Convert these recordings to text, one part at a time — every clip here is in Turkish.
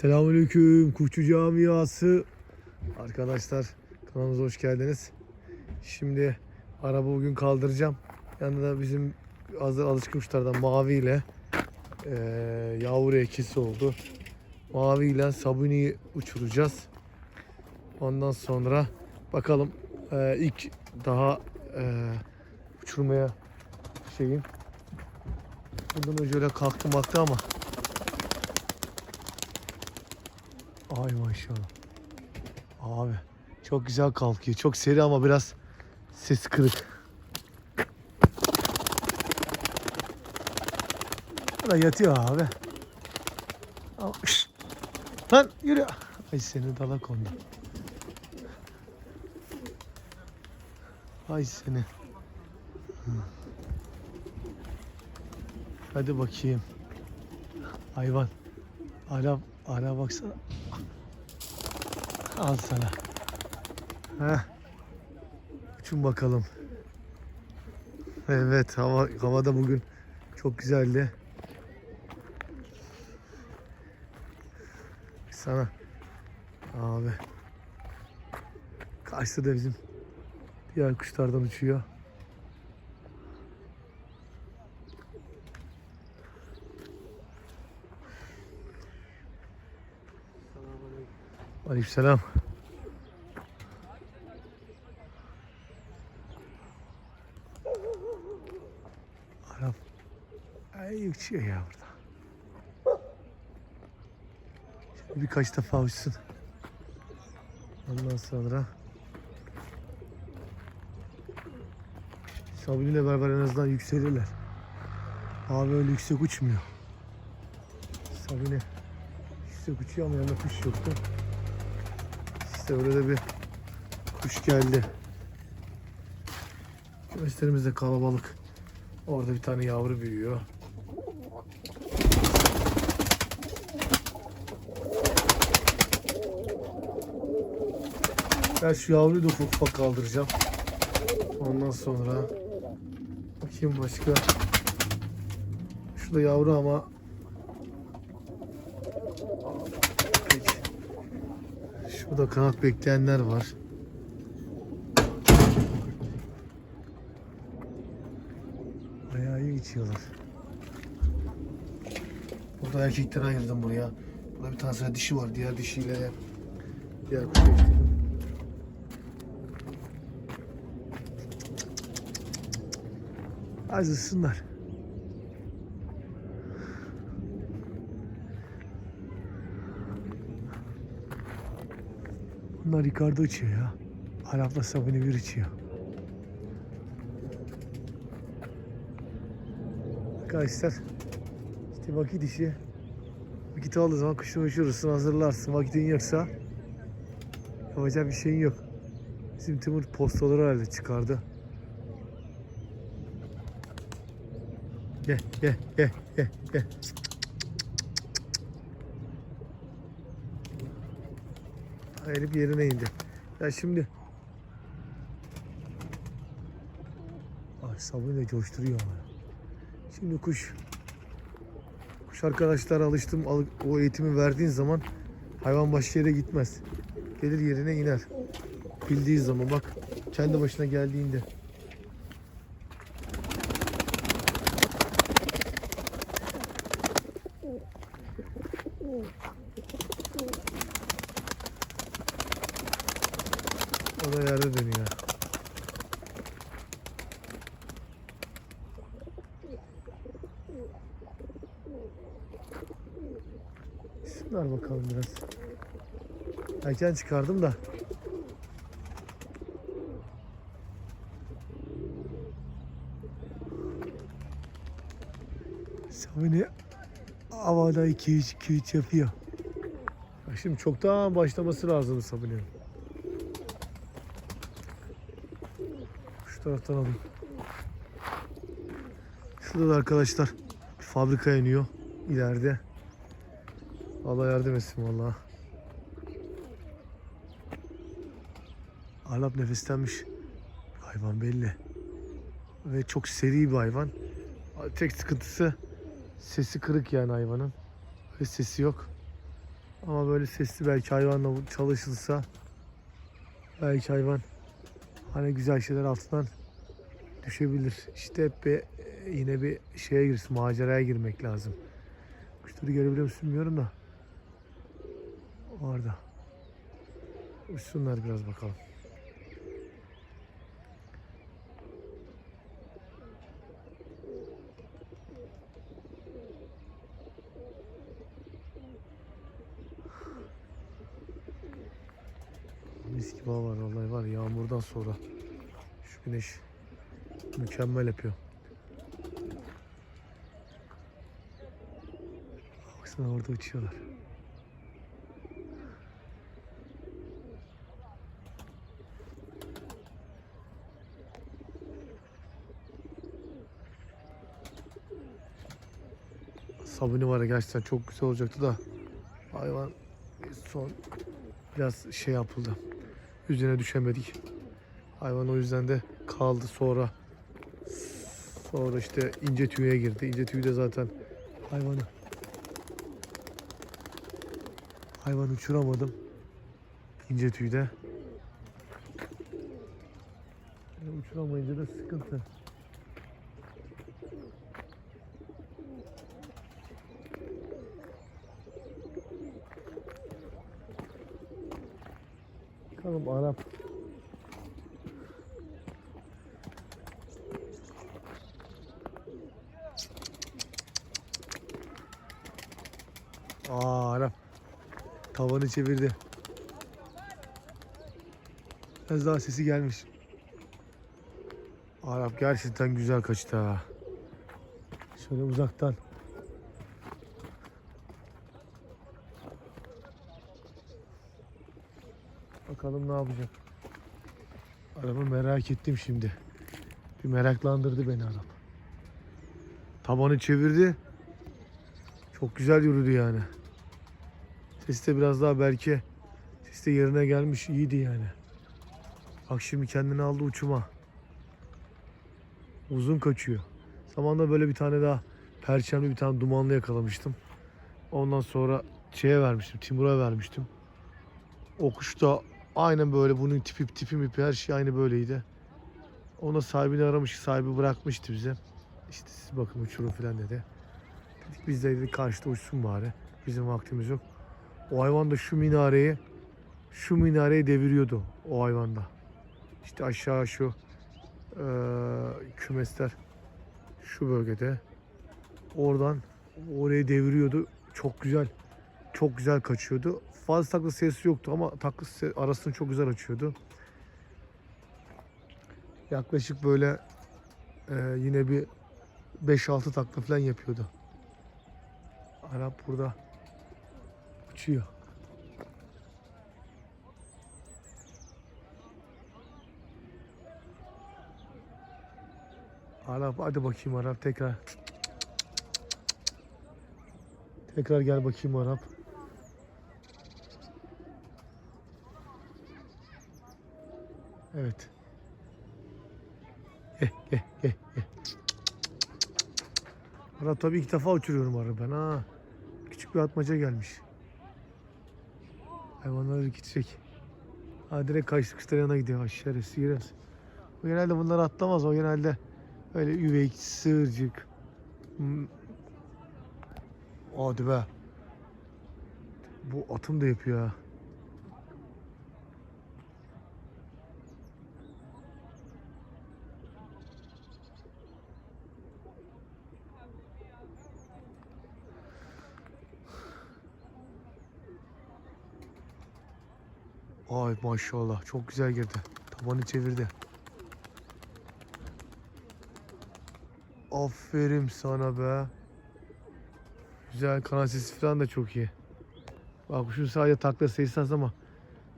Selamünaleyküm Kuşçu Camiası. Arkadaşlar kanalımıza hoş geldiniz. Şimdi araba bugün kaldıracağım. Yanında bizim hazır alışkın kuşlardan Mavi ile eee, yavru ekisi oldu. Mavi ile Sabuni'yi uçuracağız. Ondan sonra bakalım eee, ilk daha eee, uçurmaya şeyin. Bundan önce öyle kalktı baktı ama Ay maşallah. Abi çok güzel kalkıyor. Çok seri ama biraz ses kırık. Burada yatıyor abi. Ama- Şşt! Lan yürü. Ay seni dala kondu. Ay seni. Hadi bakayım. Hayvan. Hala, hala baksana. Al sana. Heh. Uçun bakalım. Evet hava havada bugün çok güzeldi. Sana abi. Karşıda da bizim diğer kuşlardan uçuyor. Aleykümselam. Arap. Ay uçuyor ya burada. Şimdi birkaç defa uçsun. Ondan sonra Sabri ile beraber en azından yükselirler. Abi öyle yüksek uçmuyor. Sabine yüksek uçuyor ama yanında kuş yoktu. İşte de bir kuş geldi. Kümeslerimiz de kalabalık. Orada bir tane yavru büyüyor. Ben şu yavruyu da ufak ufak kaldıracağım. Ondan sonra bakayım başka. Şu da yavru ama Şurada kanat bekleyenler var. Bayağı iyi içiyorlar. Burada erkekleri ayırdım buraya. Burada bir tane dişi var. Diğer dişiyle diğer kuş eşledim. Az Bunlar Ricardo içiyor ya. Arap'la sabunu bir içiyor. Arkadaşlar işte vakit işi. Vakit olduğu zaman kuşunu uçurursun, hazırlarsın. Vakitin yoksa yapacak bir şeyin yok. Bizim Timur postaları herhalde çıkardı. Gel, gel, gel, gel, gel. Elif yerine indi. Ya şimdi Ay sabunu da coşturuyor ama. Şimdi kuş kuş arkadaşlar alıştım al- o eğitimi verdiğin zaman hayvan başka yere gitmez. Gelir yerine iner. Bildiği zaman bak kendi başına geldiğinde. O da yerde dönüyor. Şunlar bakalım biraz. Erken çıkardım da. Sabine havada 2-3 2-3 yapıyor. Bak Şimdi çoktan başlaması lazım Sabine'nin. Şu taraftan alayım. Şurada da arkadaşlar fabrika iniyor ileride. Allah yardım etsin valla. Arap nefeslenmiş. Hayvan belli. Ve çok seri bir hayvan. Tek sıkıntısı sesi kırık yani hayvanın. Ve sesi yok. Ama böyle sesli belki hayvanla çalışılsa belki hayvan hani güzel şeyler altından düşebilir. İşte hep bir, yine bir şeye girsin, maceraya girmek lazım. Kuşları görebiliyor musun bilmiyorum da. Orada. Uçsunlar biraz bakalım. Mis gibi var vallahi var ya, yağmurdan sonra. Şu güneş mükemmel yapıyor. Baksana orada uçuyorlar. Sabuni var ya gerçekten çok güzel olacaktı da hayvan son biraz şey yapıldı. Üzerine düşemedik. Hayvan o yüzden de kaldı sonra. Sonra işte ince tüye girdi. İnce tüy de zaten hayvanı hayvan uçuramadım. İnce tüyde. Uçuramayınca da sıkıntı. Bakalım Arap Aa Arap tavanı çevirdi. Biraz daha sesi gelmiş. Arap gerçekten güzel kaçtı ha. Şöyle uzaktan. Bakalım ne yapacak. Arabı merak ettim şimdi. Bir meraklandırdı beni Arap. Tabanı çevirdi. Çok güzel yürüdü yani. Ses de biraz daha belki ses de yerine gelmiş iyiydi yani. Bak şimdi kendini aldı uçuma. Uzun kaçıyor. Zamanında böyle bir tane daha perçemli bir tane dumanlı yakalamıştım. Ondan sonra şeye vermiştim, Timur'a vermiştim. O kuş da aynen böyle bunun tipi tipi mipi her şey aynı böyleydi. Ona sahibini aramış, sahibi bırakmıştı bize. İşte siz bakın uçurun falan dedi. Dedik biz de dedik karşıda uçsun bari. Bizim vaktimiz yok. O hayvan da şu minareyi şu minareyi deviriyordu o hayvanda. İşte aşağı şu eee, kümesler şu bölgede. Oradan orayı deviriyordu. Çok güzel. Çok güzel kaçıyordu. Fazla takla sesi yoktu ama takla arasını çok güzel açıyordu. Yaklaşık böyle eee, yine bir 5-6 takla falan yapıyordu. Arap burada uçuyor. Arap hadi bakayım Arap tekrar. Tekrar gel bakayım Arap. Evet. Eh, eh, eh, eh. Arap tabii ilk defa uçuruyorum Arap ben ha. Küçük bir atmaca gelmiş. Hayvanları gidecek. Ha direkt kaçtı kuşların yanına gidiyor. Aşağıya sıyırız. O genelde bunları atlamaz. O genelde öyle üvey, sığırcık. Hmm. Hadi be. Bu atım da yapıyor ha. Ay maşallah çok güzel girdi. Tabanı çevirdi. Aferin sana be. Güzel kanat sesi falan da çok iyi. Bak kuşun sadece takla sayısı az ama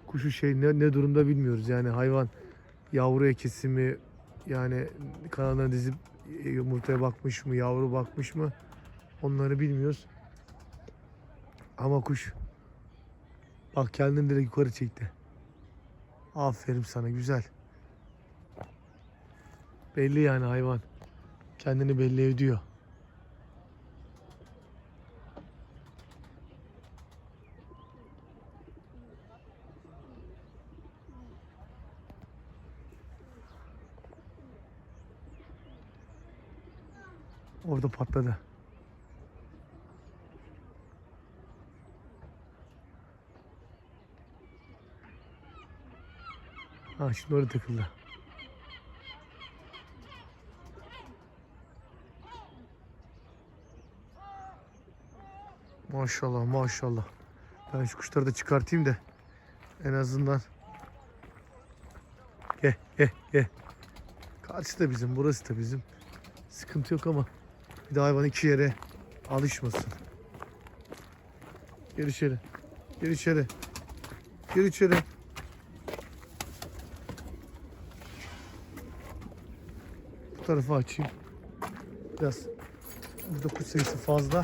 kuşu şey ne, ne durumda bilmiyoruz. Yani hayvan yavruya kesimi yani kanadına dizip yumurtaya bakmış mı, yavru bakmış mı onları bilmiyoruz. Ama kuş bak kendini direkt yukarı çekti. Aferin sana güzel. Belli yani hayvan. Kendini belli ediyor. Orada patladı. Ha şimdi orada takıldı. Maşallah maşallah. Ben şu kuşları da çıkartayım da en azından. Gel gel gel. Karşı da bizim burası da bizim. Sıkıntı yok ama bir de hayvan iki yere alışmasın. Gir içeri. Gir içeri. Gir içeri. Bu tarafa açayım. Biraz burada kuş sayısı fazla.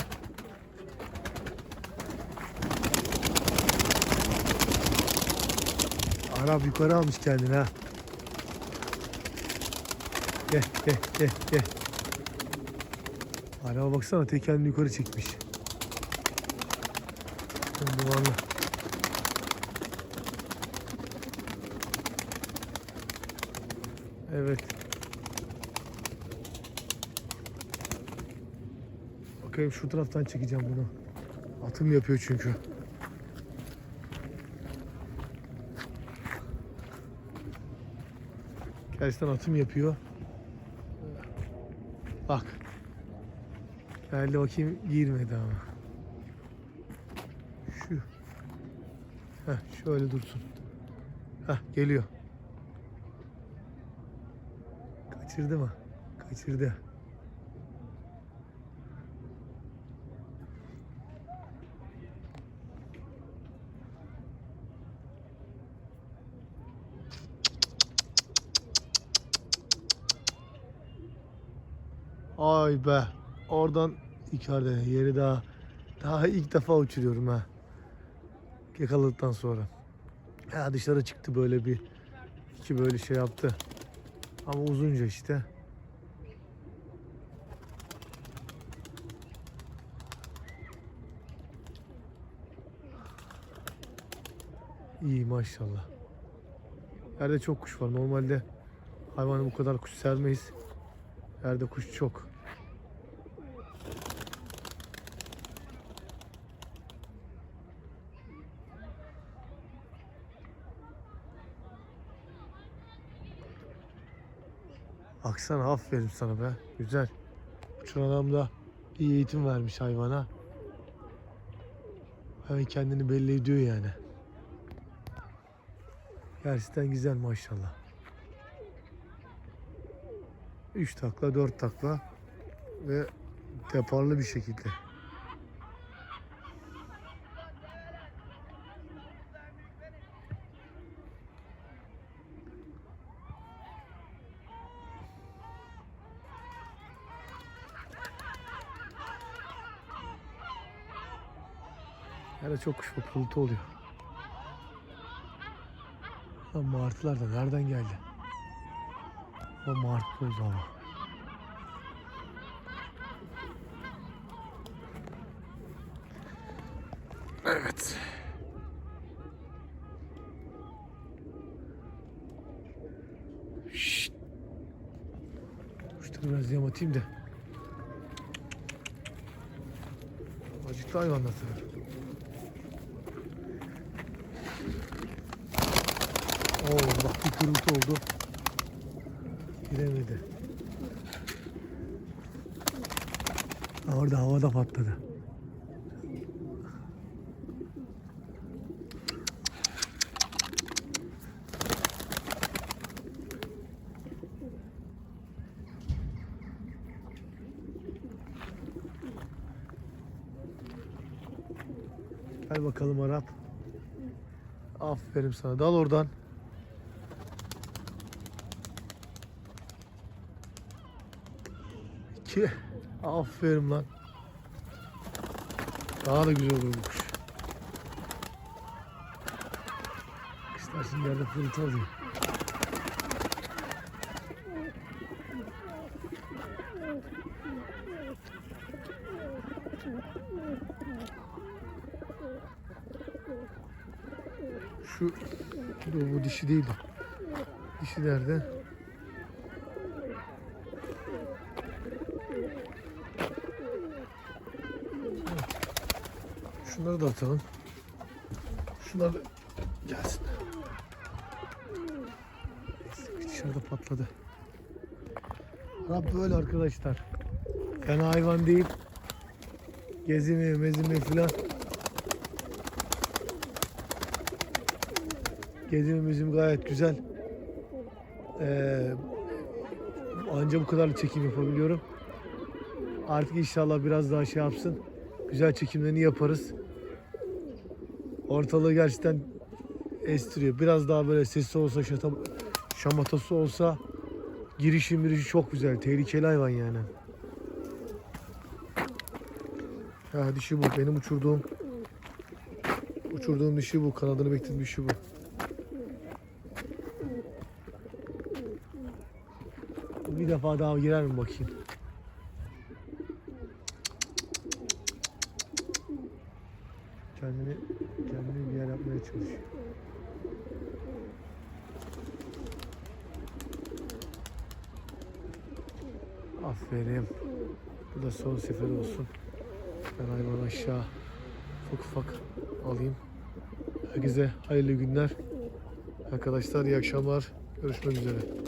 Arap yukarı almış kendini ha. Gel gel gel gel. Araba baksana tekerini yukarı çekmiş. Dumanlı. Evet. Bakayım şu taraftan çekeceğim bunu. Atım yapıyor çünkü. Gerçekten atım yapıyor. Bak. Geldi bakayım girmedi ama. Şu. Heh, şöyle dursun. Heh, geliyor. Kaçırdı mı? Kaçırdı. Ay be. Oradan yukarıda yeri daha daha ilk defa uçuruyorum ha. Yakaladıktan sonra. Ya dışarı çıktı böyle bir iki böyle şey yaptı. Ama uzunca işte. İyi maşallah. Yerde çok kuş var. Normalde hayvanı bu kadar kuş sermeyiz. Yerde kuş çok. Baksana aferin sana be. Güzel. Uçan adam da iyi eğitim vermiş hayvana. Hayvan kendini belli ediyor yani. Gerçekten güzel maşallah. 3 takla 4 takla ve deparlı bir şekilde. Yerde çok kuş pırıltı oluyor. Lan martılar da nereden geldi? O martı oldu ama. Evet. Şşt. Kuşları biraz yem atayım da. Acıklı hayvanlar tabii. Bak bir kırıltı oldu. Giremedi. Orada havada patladı. Gel bakalım Arap. Aferin sana. Dal oradan. İki. Aferin lan. Daha da güzel olur bu kuş. Şimdi yerde fırıltı alıyor. Şu bu dişi değil. Dişi nerede? Şunları da atalım. Şunlar da gelsin. Dışarıda patladı. Arap böyle arkadaşlar. Fena hayvan değil. Gezimi, mezimi filan. Gezimi, mezimi gayet güzel. Ee, anca bu kadar çekim yapabiliyorum. Artık inşallah biraz daha şey yapsın. Güzel çekimlerini yaparız. Ortalığı gerçekten estiriyor. Biraz daha böyle sesi olsa, şata, şamatası olsa girişi mirişi çok güzel. Tehlikeli hayvan yani. Ha dişi bu. Benim uçurduğum uçurduğum dişi bu. Kanadını beklediğim dişi bu. Bir defa daha girer mi bakayım? Kendini kendini bir çalışıyor. Aferin. Bu da son seferi olsun. Ben hayvanı aşağı ufak ufak alayım. Herkese hayırlı günler. Arkadaşlar iyi akşamlar. Görüşmek üzere.